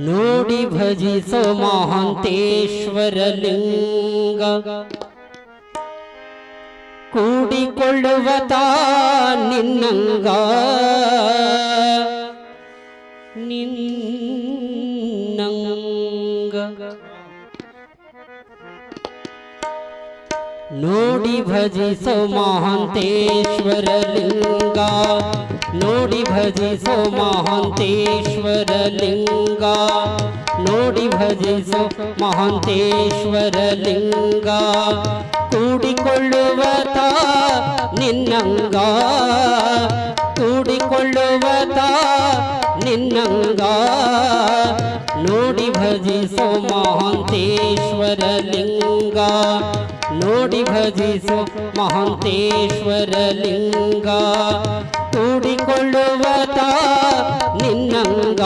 ನೋಡಿ ಭಜಿಸೋ ಮಹಾಂತೇಶ್ವರ ಲಿಂಗ ಕೂಡಿಕೊಳ್ಳುವ ತಾ ನಿನ್ನಂಗ ನಿನ್ನಂಗ ನೋಡಿ ಭಜಿಸೋ ಮಹಾಂತೇಶ್ವರ ಲಿಂಗ ನೋಡಿ ಭಜಿಸೋ ಮಹಾಂತೇಶ್ವರ ಲಿಂಗ ನೋಡಿ ಭಜಿಸೋ ಮಹಾಂತೇಶ್ವರ ಲಿಂಗ ಕೂಡಿಕೊಳ್ಳುವ ತಾ ನಿನ್ನಂಗ. ಕೂಡಿಕೊಳ್ಳುವ ತಾ ನಿನ್ನಂಗ. ನೋಡಿ ಭಜಿಸೋ ಮಹಾಂತೇಶ್ವರ ಲಿಂಗ. ನೋಡಿ ಭಜಿಸೋ ಮಹಾಂತೇಶ್ವರ ಲಿಂಗ. ಕೂಡಿಕೊಳ್ಳುವ ತಾ ನಿನ್ನಂಗ.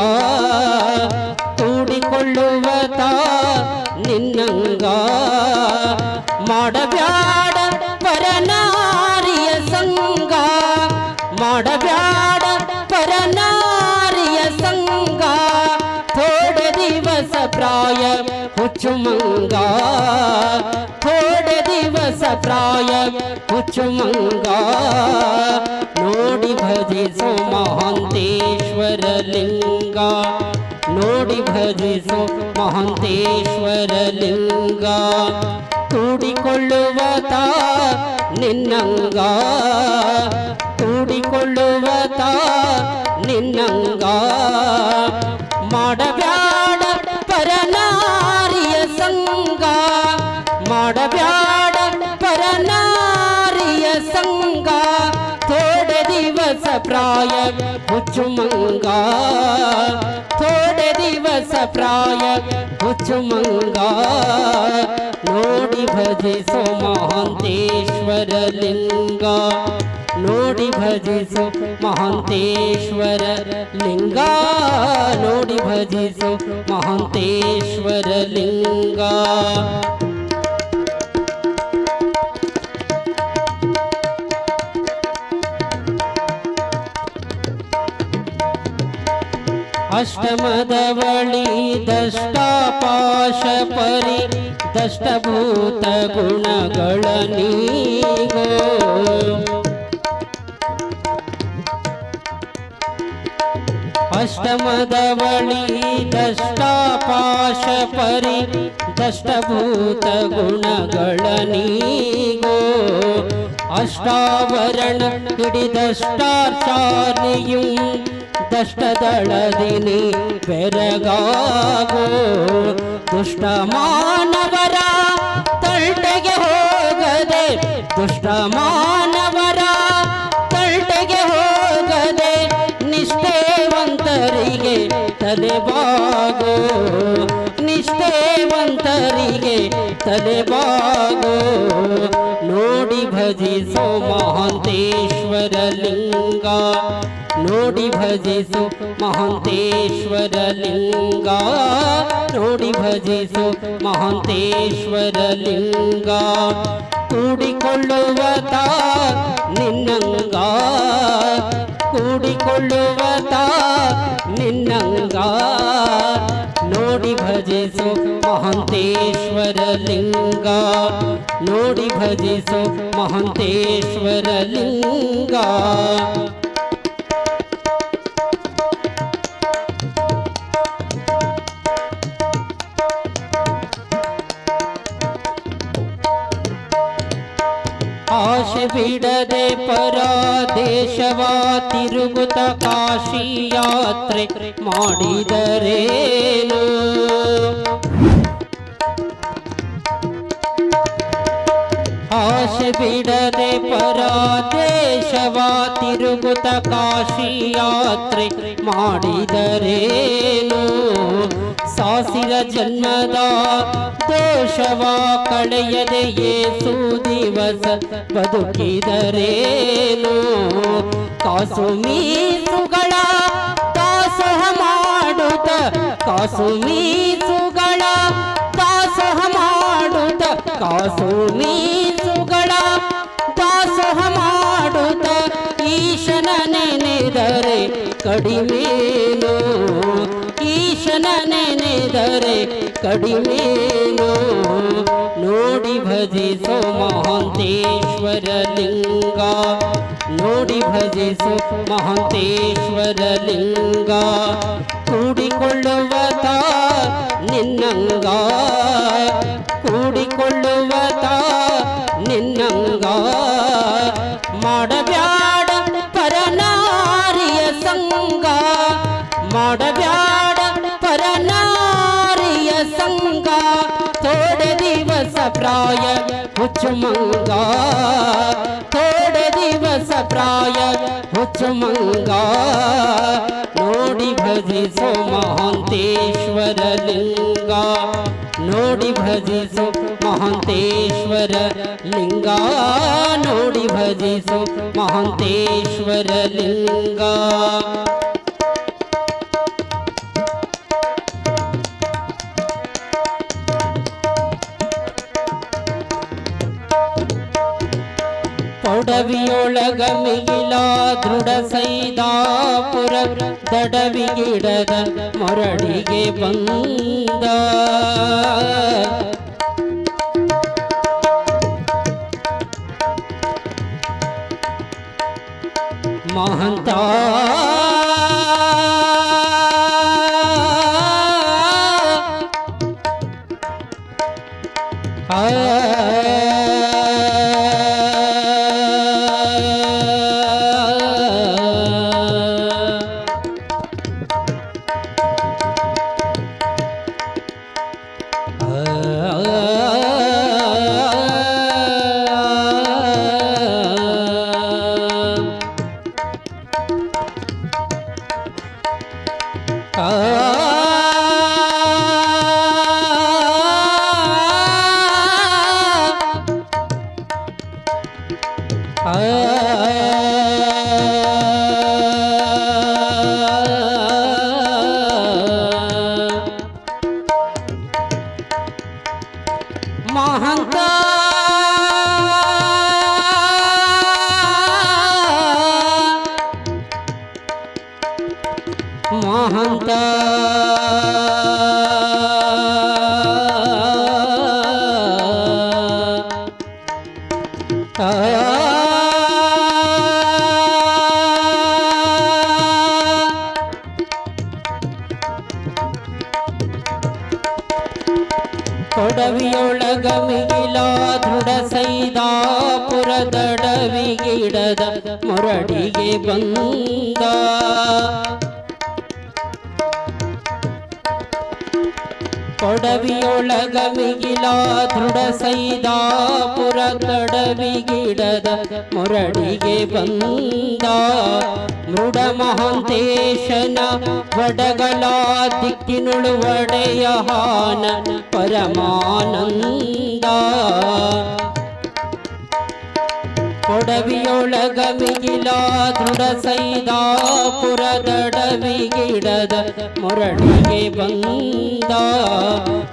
ಹುಚ್ಚುಮಂಗ ಥೋಡ ದಿವಸ ಪ್ರಾಯ ಹುಚ್ಚುಮಂಗ ನೋಡಿ ಭಜಿಸೋ ಮಹಾಂತೇಶ್ವರ ಲಿಂಗ ನೋಡಿ ಭಜಿಸೋ ಮಹಾಂತೇಶ್ವರ ಲಿಂಗ ಕೂಡಿಕೊಳ್ಳುವ ತಾ ನಿನ್ನಂಗ प्राय भुच्छ मङ्गा थोडे दिवस प्राय भुच्छुमङ्गा नोडी भजसो महान्तेश्वरलिङ्गा नोडी भजसो महान्तेश्वर लिङ्गा नोडि भजसो महान्तेश्वरलिङ्गा अष्टमदवळी दष्टापाशपरि दष्टभूतगुणगणनीगो अष्टमदवळी दष्टापाशपरि गो। अष्टावरण हिडिदष्टाचार्यम् ದಷ್ಟದಳದಿನಿ ಬೆರಗಾಗೋ. ದುಷ್ಟ ಮಾನವರ ತಲ್ಟೆಗೆ ಹೋಗದೆ ದುಷ್ಟ ಮಾನವರ ತಲ್ಟೆಗೆ ಹೋಗದೆ ನಿಷ್ಠೇವಂತರಿಗೆ ತಲೆಬಾಗೋ. ನಿಷ್ಠೇವಂತರಿಗೆ ತಲೆಬಾಗೋ. ನೋಡಿ ಭಜಿಸೋ ಮಹಾಂತೇಶ್ವರ ಲಿಂಗ ನೋಡಿ ಭಜಿಸು ಮಹಾಂತೇಶ್ವರ ಲಿಂಗ, ನೋಡಿ ಭಜಿಸು ಮಹಾಂತೇಶ್ವರ ಲಿಂಗ. ಕೂಡಿಕೊಳ್ಳುವ ತಾ ನಿನ್ನಂಗ, ಕೂಡಿಕೊಳ್ಳುವ ತಾ ನಿನ್ನಂಗ. ನೋಡಿ ಭಜಿಸು ಮಹಾಂತೇಶ್ವರ ಲಿಂಗ, ನೋಡಿ ಭಜಿಸು ಮಹಾಂತೇಶ್ವರ ಲಿಂಗ. ಬಿಡದೆ ಪರಾದೇಶವ, ತಿರುಗುತ ಕಾಶಿ ಯಾತ್ರೆ ಮಾಡಿದರೇನು? ಆಶೆ ಬಿಡದೆ ಪರದೇಶವ, ತಿರುಗುತ ಕಾಶಿ ಯಾತ್ರೆ ಮಾಡಿದರೇನು? ಸಾಸಿರ ಜನ್ಮದ ದೋಷವ ಕಳೆಯದೆ ಏಸು ದಿವಸ ಬದುಕಿದರೇನು? ಕಾಸು ಮೀಸುಗಳ ದಾಸೋಹ ಮಾಡುತ್ತ, ಕಾಸು ಮೀಸುಗಳ ದಾಸೋಹ ಮಾಡುತ್ತ, ಕಾಸು ಮೀಸುಗಳ ದಾಸೋಹ ಮಾಡುತ್ತ, ಈಶನ ನೆನೆದರೆ ಕಡಿಮೇನು? ಈಶನ ನೆನೆದರೆ ಕಡಿಮೇನು ನೋಡಿ ಭಜಿಸೋ ಮಹಾಂತೇಶ್ವರ ಲಿಂಗ ನೋಡಿ ಭಜಿಸೋ ಮಹಾಂತೇಶ್ವರ ಲಿಂಗ प्राय उच्च मङ्गा थोड दिवस प्राय भुच्छ मङ्गा नोडी भजसो महान्तेश्वरलिङ्गा नोडि भजसो महान्तेश्वर लिङ्गा नोडी भजसो महान्तेश्वर लिङ्गा ಮಿಗಿಲ ದೃಢ ಸೈದಾಪುರ ದಡವಿಗಿಡದ ಮೊರಡಿಗೆ ಬಂದ ಮಹಂತ ಮಹಂತ ਮਹੰਤਾ ಕೊಡವಿಯೊಳಗ ಮಿಗಿಲ ದೃಢ ಸೈದಾಪುರದಡವಿಗಿಡದ ಮುರಡಿಗೆ ಬಂದ. ಕೊಡವಿಯೊಳಗ ಮಿಗಿಲ ದೃಢ ಸೈದಾಪುರ ದಡವಿಗಿಡದ ಮೊರಡಿಗೆ ಬಂದ ಮೃಡ ಮಹಾಂತೇಶನ ವಡಗಲ ದಿಕ್ಕಿನುಳು ಒಡೆಯ ಹಾನ ಪರಮಾನಂದ. ಕೊಡವಿಯೊಳಗ ಮಿಗಿಲ ದೃಢ ಸೈದಾಪುರದಡವಿಗಿಡದ ಬಂದ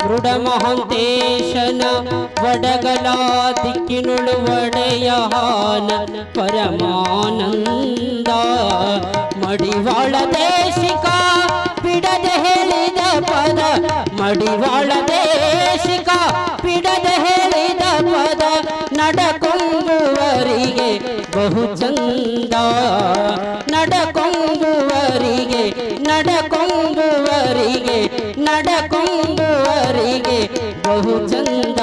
ದೃಢ ಮಹಂತೇಶನ ಒಡಗಲ ದಿಕ್ಕಿನುಳು ಒಡೆಯ ಪರಮಾನಂದ. ಮಡಿವಾಳ ದೇಶಿಕ ಬಿಡದೆ ಹೇಳಿದ ಪದ ಮಡಿವಾಳ ದೇಶಿಕ ನಡಕೊಂಬುವರಿಗೆ ನಡಕೊಂಬುವರಿಗೆ ಬಹು ಚಂದ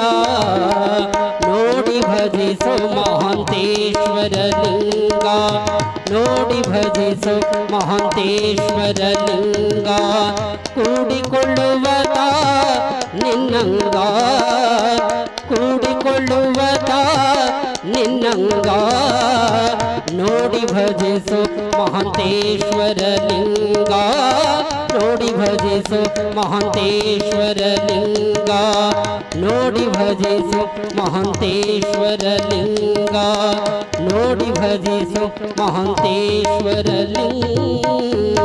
ನೋಡಿ ಭಜಿಸು ಮಹಂತೇಶ್ವರ ಲಿಂಗ ನೋಡಿ ಭಜಿಸು ಮಹಂತೇಶ್ವರ ಲಿಂಗ ಕೂಡಿಕೊಳ್ಳುವ ನಿನ್ನಂಗ. ಕೂಡಿ ಮಾಡಿಕೊಳ್ಳುವದ ನಿನ್ನಂಗ. ನೋಡಿ ಭಜಿಸು ಮಹಂತೇಶ್ವರ ಲಿಂಗ. ನೋಡಿ ಭಜಿಸು ಮಹಂತೇಶ್ವರ ಲಿಂಗ. ನೋಡಿ ಭಜಿಸು ಮಹಂತೇಶ್ವರ ಲಿಂಗ. ನೋಡಿ ಭಜಿಸು ಮಹಂತೇಶ್ವರ ಲಿಂಗ.